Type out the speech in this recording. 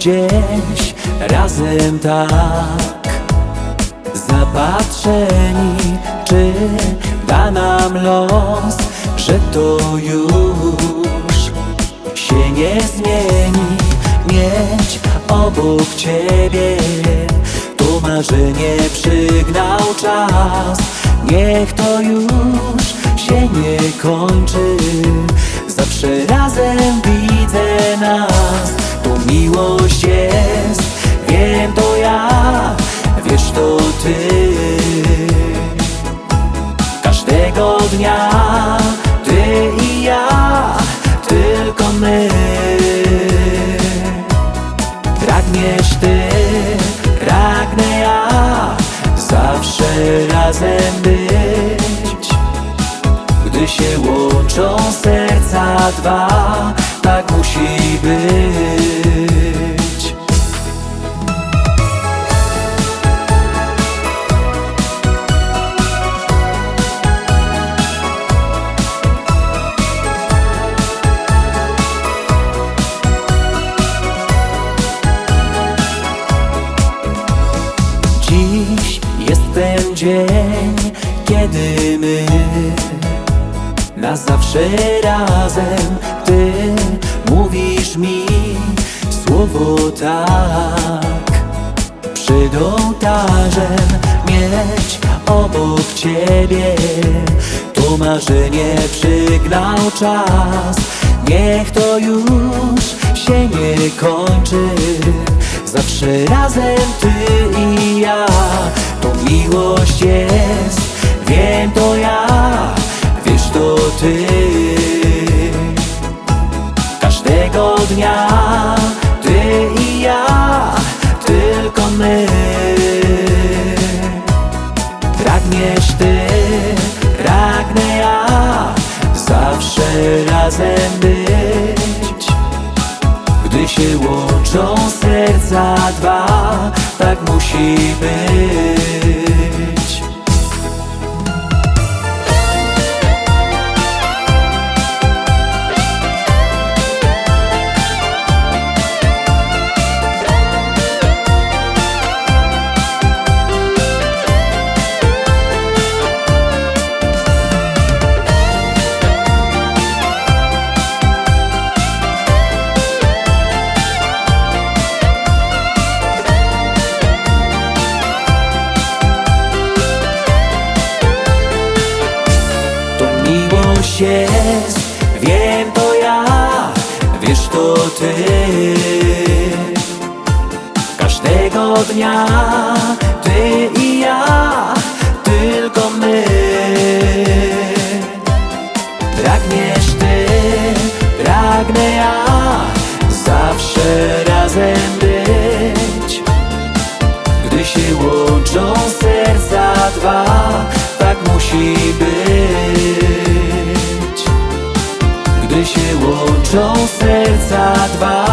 gdzieś razem tak Zapatrzeni, czy da nam los, że to już się nie zmieni. Mieć obok ciebie to marzenie przygnał czas. Niech to już się nie kończy. Zawsze razem widzę nas ja Zawsze razem być. Gdy się łączą serca dwa Tak musi być dzień, kiedy my na zawsze razem Ty mówisz mi słowo tak. Przed ołtarzem mieć obok Ciebie To marzenie przygnał czas. Niech to już się nie kończy Zawsze razem Ty jest, wiem to ja Wiesz to Ty. Każdego dnia Ty i ja Tylko my. Pragniesz Ty Pragnę ja Zawsze razem być. Gdy się łączą serca dwa, tak musi być. Jest, wiem to ja, wiesz to ty. Każdego dnia ty i ja, tylko my. Pragniesz ty, pragnę ja, zawsze razem być. Gdy się łączą serca dwa, tak musi łączą serca dwa,